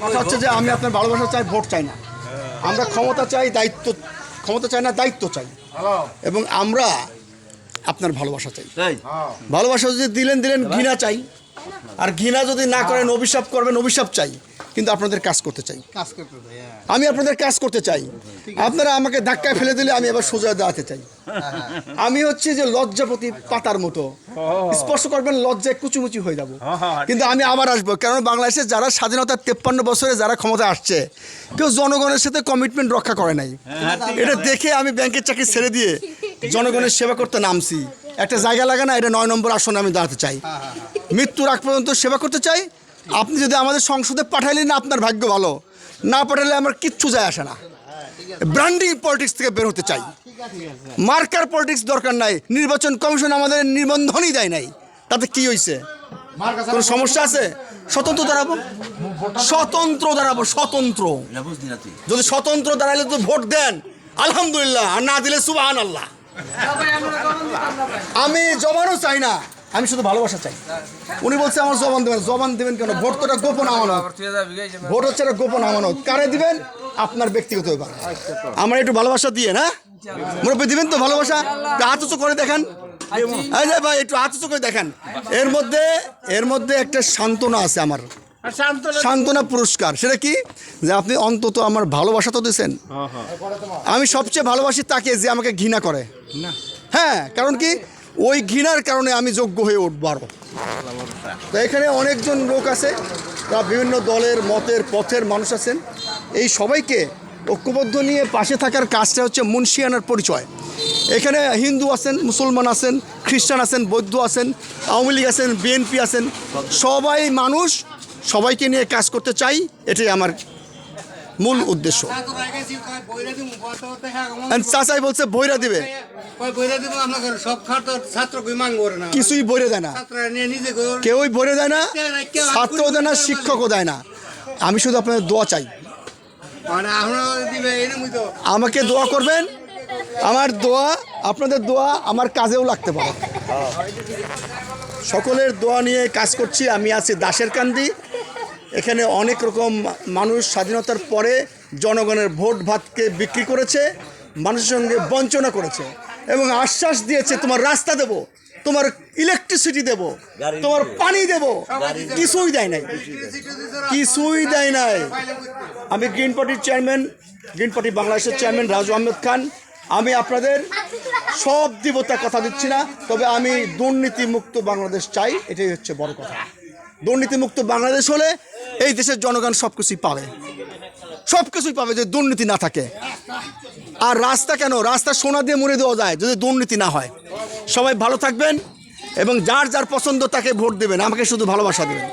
কথা হচ্ছে যে আমি আপনার ভালোবাসা চাই ভোট চাই না। আমরা ক্ষমতা চাই দায়িত্ব ক্ষমতা চাই না দায়িত্ব চাই। এবং আমরা আপনার ভালোবাসা চাই। ভালোবাসা যদি দিলেন দিলেন ঘৃণা চাই। আর ঘৃণা যদি না করেন অভিশাপ করবেন অভিশাপ চাই। কিন্তু আপনাদের কাজ করতে চাই। কাজ করতে হ্যাঁ। আমি আপনাদের কাজ করতে চাই। আপনারা আমাকে ধাক্কায় ফেলে দিলে আমি এবার সোজা দাঁড়াতে চাই। আমি হচ্ছে যে লজ্জাপতি পাতার মতো। স্পর্শ করবেন লজ্জায় কুচুমুচি হয়ে যাব। কিন্তু আমি আবার আসব। কারণ বাংলাদেশে যারা স্বাধীনতার তেপ্পান্ন বছরে যারা ক্ষমতা আসছে কেউ জনগণের সাথে কমিটমেন্ট রক্ষা করে নাই। এটা দেখে আমি ব্যাংকের চাকরি ছেড়ে দিয়ে জনগণের সেবা করতে নামছি। একটা জায়গা লাগে না এটা নয় নম্বর আসনে আমি দাঁড়াতে চাই। মৃত্যুর আগ পর্যন্ত সেবা করতে চাই। আপনি যদি আমাদের সংসদে পাঠাইলেন আপনার ভাগ্য ভালো। না পাঠালে আমার কিচ্ছু যায় আসে না। ব্র্যান্ডিং পলিটিক্স থেকে বের হতে চাই। মার্কার পলিটিক্স দরকার নাই। নির্বাচন কমিশন আমাদের নিবন্ধনই দেয় নাই। তাতে কি হয়েছে কোনো সমস্যা আছে? স্বতন্ত্র দাঁড়াবো? স্বতন্ত্র দাঁড়াবো, স্বতন্ত্র। যদি স্বতন্ত্র দাঁড়াইলে তো ভোট দেন। আলহামদুলিল্লাহ। আর না দিলে সুবাহান আল্লাহ আমি জবানও চাই না। আমি শুধু ভালোবাসা চাই। উনি বলছে আমার জবান দেবেন জবান দেবেন কেন? ভোট তো গোপন আমানত। ভোট হচ্ছে একটা গোপন আমানত। কারে দিবেন? আপনার ব্যক্তিগত ব্যাপার। আমার একটু ভালোবাসা দিয়ে না? মুরব্বী দিবেন তো ভালোবাসা? হাত উঁচু করে দেখেন। ভাই একটু হাত উঁচু করে দেখেন। এর মধ্যে এর মধ্যে একটা সান্ত্বনা আছে আমার। সান্ত্বনা পুরস্কার। সেটা কি? যে আপনি অন্তত আমার ভালোবাসা তো দিয়েছেন। আমি সবচেয়ে ভালোবাসি তাকে যে আমাকে ঘৃণা করে। হ্যাঁ কারণ কি? ওই ঘৃণার কারণে আমি যোগ্য হয়ে উঠবো আরও তো এখানে অনেকজন লোক আছে তারা বিভিন্ন দলের, মতের, পথের মানুষ আছেন। এই সবাইকে ঐক্যবদ্ধ নিয়ে পাশে থাকার কাজটা হচ্ছে মুন্সিয়ানার পরিচয়। এখানে হিন্দু আছেন, মুসলমান আছেন, খ্রিস্টান আছেন, বৌদ্ধ আছেন, আওয়ামী লীগ আছেন, বিএনপি আছেন, সবাই মানুষ, সবাইকে নিয়ে কাজ করতে চাই, এটাই আমার মূল উদ্দেশ্য। চাচাই বলছে, বইরা দিবে। কিছুই বইরে দেয় না। কেউই বইরে দেয় না, ছাত্রও দেয় না, শিক্ষকও দেয় না। আমি শুধু আপনাদের দোয়া চাই। আমাকে দোয়া করবেন। আমার দোয়া, আপনাদের দোয়া আমার কাজেও লাগতে পারে। সকলের দোয়া নিয়ে কাজ করছি। আমি আছি দাসের কান্দি। এখানে অনেক রকম মানুষ স্বাধীনতার পরে জনগণের ভোট ভাতকে বিক্রি করেছে মানুষের সঙ্গে বঞ্চনা করেছে এবং আশ্বাস দিয়েছে তোমার রাস্তা দেব তোমার ইলেকট্রিসিটি দেব তোমার পানি দেব। কিছুই দেয় নাই। কিছুই দেয় নাই। আমি গ্রিন পার্টির চেয়ারম্যান গ্রিন পার্টি বাংলাদেশের চেয়ারম্যান রাজু আহমেদ খান। আমি আপনাদের সব দেবতা কথা দিচ্ছি না তবে আমি দুর্নীতিমুক্ত বাংলাদেশ চাই এটাই হচ্ছে বড় কথা। দুর্নীতিমুক্ত বাংলাদেশ হলে এই দেশের জনগণ সব কিছুই পাবে। সব কিছুই পাবে যদি দুর্নীতি না থাকে। আর রাস্তা কেন? রাস্তা সোনা দিয়ে মুড়ে দেওয়া যায় যদি দুর্নীতি না হয়। সবাই ভালো থাকবেন এবং যার যার পছন্দ তাকে ভোট দেবেন। আমাকে শুধু ভালোবাসা দেবেন।